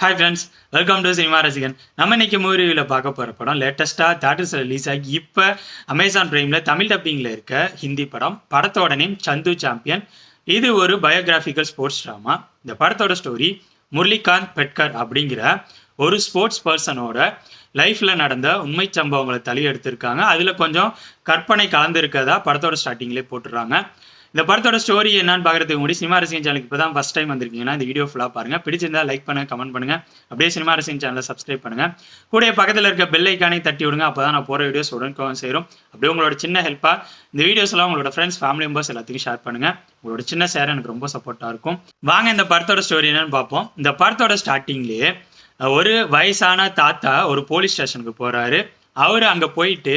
Hi friends welcome to cinema Rasigan நம்ம இன்னைக்கு மூவியில் பார்க்க போகிற படம் லேட்டஸ்ட்டாக தேட்டர்ஸ் ரிலீஸ் ஆகி இப்போ அமேசான் பிரைமில் தமிழ் டப்பிங்கில் இருக்க ஹிந்தி படம் படத்தோட நேம் சந்து சாம்பியன் இது ஒரு பயோகிராஃபிக்கல் ஸ்போர்ட்ஸ் ட்ராமா இந்த படத்தோட ஸ்டோரி முரளிகாந்த் பெட்கர் அப்படிங்கிற ஒரு ஸ்போர்ட்ஸ் பர்சனோட லைஃப்பில் நடந்த உண்மை சம்பவங்களை தள்ளி எடுத்திருக்காங்க. அதில் கொஞ்சம் கற்பனை கலந்துருக்கதா படத்தோட ஸ்டார்டிங்லேயே போட்டுடுறாங்க இந்த படத்தோட ஸ்டோரி என்னன்னு பார்க்கறதுக்கு முன்னாடி சினிமா ரசிகன் சேனலுக்கு இப்போ தான் ஃபஸ்ட் டைம் வந்திருக்கீங்கன்னா இந்த வீடியோ ஃபுல்லாக பாருங்க. பிடிச்சிருந்தா லைக் பண்ணுங்க கமெண்ட் பண்ணுங்க. அப்படியே சினிமா ரசிகன் சேனலை சப்ஸ்கிரைப் பண்ணுங்க. கூட பக்கத்தில் இருக்க பெல் ஐக்கானே தட்டி விடுங்க. அப்போ தான் நான் போகிற வீடியோஸ் உடனுக்கும் சேரும். அப்படியே உங்களோட சின்ன ஹெல்ப்பாக இந்த வீடியோஸ்லாம் உங்களோட ஃப்ரெண்ட்ஸ் ஃபேமிலி மெம்பர்ஸ் எல்லாத்துக்கும் ஷேர் பண்ணுங்க. உங்களோட சின்ன சேர் எனக்கு ரொம்ப சப்போர்ட்டாக இருக்கும். வாங்க இந்த படத்தோட ஸ்டோரி என்னன்னு பார்ப்போம். இந்த படத்தோட ஸ்டார்டிங்லேயே ஒரு வயசான தாத்தா ஒரு போலீஸ் ஸ்டேஷனுக்கு போகிறாரு அவர் அங்கே போயிட்டு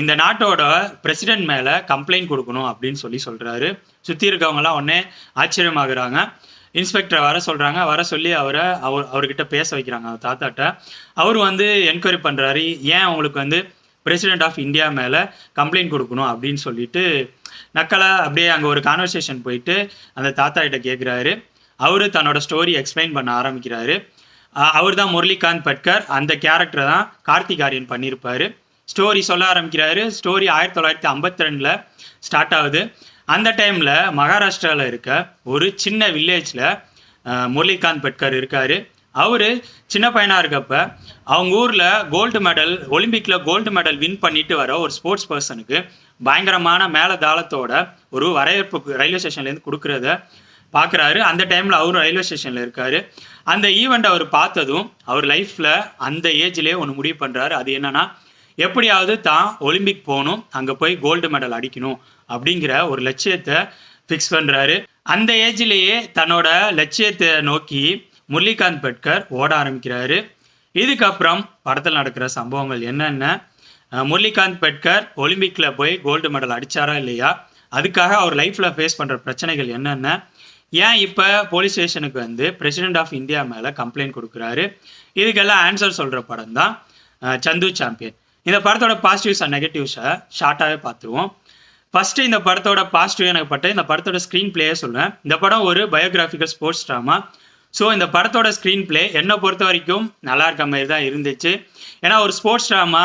இந்த நாட்டோட பிரசிடென்ட் மேலே கம்ப்ளைண்ட் கொடுக்கணும் அப்படின்னு சொல்லி சொல்கிறாரு சுற்றி இருக்கவங்கலாம் உடனே ஆச்சரியமாகறாங்க. இன்ஸ்பெக்டரை வர சொல்கிறாங்க வர சொல்லி அவரை அவர் அவர்கிட்ட பேச வைக்கிறாங்க அவர் தாத்தாட்ட. அவர் வந்து என்கொயரி பண்ணுறாரு ஏன் அவங்களுக்கு வந்து பிரசிடென்ட் ஆஃப் இந்தியா மேலே கம்ப்ளைண்ட் கொடுக்கணும் அப்படின்னு சொல்லிட்டு நக்கலா அப்படியே அங்கே ஒரு கான்வர்சேஷன் போயிட்டு அந்த தாத்தா கிட்ட கேட்குறாரு அவரு தன்னோட ஸ்டோரி எக்ஸ்பிளைன் பண்ண ஆரம்பிக்கிறாரு. அவர் தான் முரளிகாந்த் பட்கர். அந்த கேரக்டரை தான் கார்த்திக் ஆரியன் பண்ணியிருப்பார். ஸ்டோரி சொல்ல ஆரம்பிக்கிறாரு. ஸ்டோரி ஆயிரத்தி தொள்ளாயிரத்தி ஐம்பத்தி ரெண்டில் ஸ்டார்ட் ஆகுது. அந்த டைமில் மகாராஷ்டிராவில் இருக்க ஒரு சின்ன வில்லேஜில் முரளிகாந்த் பட்கர் இருக்கார். அவர் சின்ன பையனாக இருக்கப்ப அவங்க ஊரில் கோல்டு மெடல் ஒலிம்பிக்கில் கோல்டு மெடல் வின் பண்ணிட்டு வர ஒரு ஸ்போர்ட்ஸ் பர்சனுக்கு பயங்கரமான மேல தாளத்தோட ஒரு வரவேற்பு ரயில்வே ஸ்டேஷன்லேருந்து கொடுக்குறத பார்க்குறாரு. அந்த டைமில் அவரும் ரயில்வே ஸ்டேஷனில் இருக்கார். அந்த ஈவெண்ட்டை அவர் பார்த்ததும் அவர் லைஃப்பில் அந்த ஏஜ்லேயே ஒன்று முடிவு பண்ணுறாரு அது என்னன்னா எப்படியாவது தான் ஒலிம்பிக் போகணும் அங்கே போய் கோல்டு மெடல் அடிக்கணும் அப்படிங்கிற ஒரு லட்சியத்தை ஃபிக்ஸ் பண்ணுறாரு அந்த ஏஜ்லேயே தன்னோட லட்சியத்தை நோக்கி முரளிகாந்த் பெட்கர் ஓட ஆரம்பிக்கிறாரு. இதுக்கப்புறம் படத்தில் நடக்கிற சம்பவங்கள் என்னென்ன? முரளிகாந்த் பெட்கர் ஒலிம்பிக்கில் போய் கோல்டு மெடல் அடித்தாரா இல்லையா? அதுக்காக அவர் லைஃப்பில் ஃபேஸ் பண்ணுற பிரச்சனைகள் என்னென்ன? ஏன் இப்போ போலீஸ் ஸ்டேஷனுக்கு வந்து பிரசிடென்ட் ஆஃப் இந்தியா மேலே கம்ப்ளைண்ட் கொடுக்குறாரு? இதுக்கெல்லாம் ஆன்சர் சொல்கிற படம் தான் சந்து சாம்பியன் இந்த படத்தோட பாசிட்டிவ்ஸ் அண்ட் நெகட்டிவ்ஸை ஷார்ட்டாகவே பார்த்துருவோம். ஃபஸ்ட்டு இந்த படத்தோட பாசிட்டிவ் எனக்கு பட்ட இந்த படத்தோட ஸ்க்ரீன் பிளேயே சொல்லுவேன் இந்த படம் ஒரு பயோகிராஃபிக்கல் ஸ்போர்ட்ஸ் ட்ராமா ஸோ இந்த படத்தோட ஸ்க்ரீன் பிளே என்னை பொறுத்த வரைக்கும் நல்லா இருக்க மாதிரி தான் இருந்துச்சு. ஏன்னா ஒரு ஸ்போர்ட்ஸ் ட்ராமா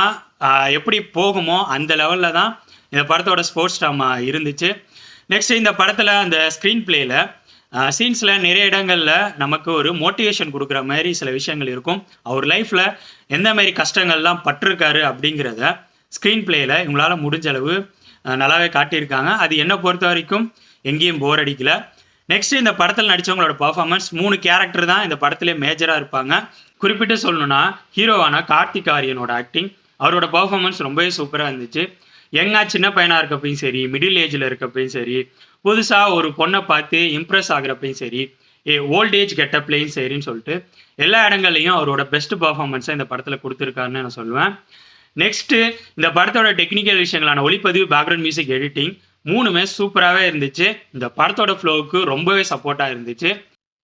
எப்படி போகுமோ அந்த லெவலில் தான் இந்த படத்தோட ஸ்போர்ட்ஸ் ட்ராமா இருந்துச்சு. நெக்ஸ்ட் இந்த படத்தில் அந்த ஸ்க்ரீன் பிளேயில் சீன்ஸில் நிறைய இடங்களில் நமக்கு ஒரு மோட்டிவேஷன் கொடுக்குற மாதிரி சில விஷயங்கள் இருக்கும். அவர் லைஃப்பில் எந்த மாதிரி கஷ்டங்கள்லாம் பட்டிருக்காரு அப்படிங்கிறத ஸ்க்ரீன் பிளேயில் இவங்களால் முடிஞ்ச அளவு நல்லாவே காட்டியிருக்காங்க. அது என்னை பொறுத்த வரைக்கும் எங்கேயும் போர் அடிக்கல. நெக்ஸ்ட் இந்த படத்தில் நடித்தவங்களோட பர்ஃபார்மன்ஸ் மூணு கேரக்டர் தான் இந்த படத்திலே மேஜராக இருப்பாங்க. குறிப்பிட்டு சொல்லணும்னா ஹீரோவான கார்த்திக் ஆரியனோட ஆக்டிங் அவரோட பர்ஃபார்மன்ஸ் ரொம்பவே சூப்பராக இருந்துச்சு. யங்கா சின்ன பையனாக இருக்கப்பையும் சரி மிடில் ஏஜில் இருக்கப்பையும் சரி புதுசாக ஒரு பொண்ணை பார்த்து இம்ப்ரெஸ் ஆகுறப்பையும் சரி ஏ ஓல்ட் ஏஜ் கெட்டப்லேயும் சரின்னு சொல்லிட்டு எல்லா இடங்கள்லையும் அவரோட பெஸ்ட் பர்ஃபார்மன்ஸை இந்த படத்தில் கொடுத்துருக்காருன்னு நான் சொல்லுவேன். நெக்ஸ்ட்டு இந்த படத்தோட டெக்னிக்கல் விஷயங்களான ஒளிப்பதிவு பேக்ரவுண்ட் மியூசிக் எடிட்டிங் மூணுமே சூப்பராகவே இருந்துச்சு. இந்த படத்தோட ஃப்ளோவுக்கு ரொம்பவே சப்போர்ட்டாக இருந்துச்சு.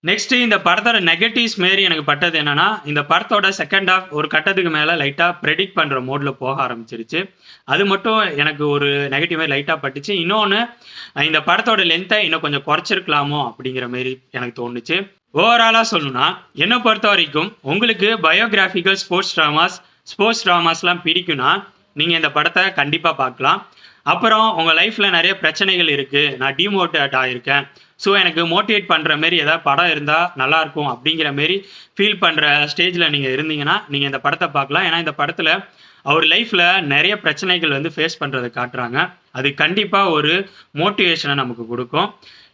நெக்ஸ்ட் இந்த படத்தோட நெகட்டிவ்ஸ் மாரி எனக்கு பட்டது என்னன்னா இந்த படத்தோட செகண்ட் ஹாஃப் ஒரு கட்டத்துக்கு மேலே லைட்டாக ப்ரெடிக்ட் பண்ணுற மோடில் போக ஆரம்பிச்சிருச்சு. அது மட்டும் எனக்கு ஒரு நெகட்டிவ் மாதிரி லைட்டாக பட்டுச்சு. இன்னொன்று இந்த படத்தோட லென்த்தை இன்னும் கொஞ்சம் குறைச்சிருக்கலாமோ அப்படிங்கிற மாரி எனக்கு தோணுச்சு. ஓவராலாக சொல்லணும்னா என்னை பொறுத்த வரைக்கும் உங்களுக்கு பயோகிராஃபிக்கல் ஸ்போர்ட்ஸ் ட்ராமாஸ் ஸ்போர்ட்ஸ் ட்ராமாஸ்லாம் பிடிக்கும்னா நீங்கள் இந்த படத்தை கண்டிப்பாக பார்க்கலாம். அப்புறம் உங்கள் லைஃப்பில் நிறைய பிரச்சனைகள் இருக்குது நான் டிமோட்டிவேட் ஆகியிருக்கேன் ஸோ எனக்கு மோட்டிவேட் பண்ணுற மாரி ஏதாவது படம் இருந்தால் நல்லாயிருக்கும் அப்படிங்கிற மாரி ஃபீல் பண்ணுற ஸ்டேஜில் நீங்கள் இருந்தீங்கன்னா நீங்கள் இந்த படத்தை பார்க்கலாம். ஏன்னா இந்த படத்தில் அவர் லைஃப்பில் நிறைய பிரச்சனைகள் வந்து ஃபேஸ் பண்ணுறதை காட்டுறாங்க. அது கண்டிப்பாக ஒரு மோட்டிவேஷனை நமக்கு கொடுக்கும்.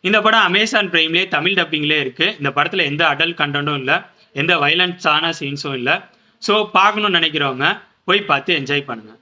இந்த படம் அமேசான் பிரைம்லேயே தமிழ் டப்பிங்லேயே இருக்குது இந்த படத்தில் எந்த அடல்ட் கண்டென்ட்டும் இல்லை. எந்த வைலன்ஸான சீன்ஸும் இல்லை. ஸோ பார்க்கணும்னு நினைக்கிறவங்க போய் பார்த்து என்ஜாய் பண்ணுங்கள்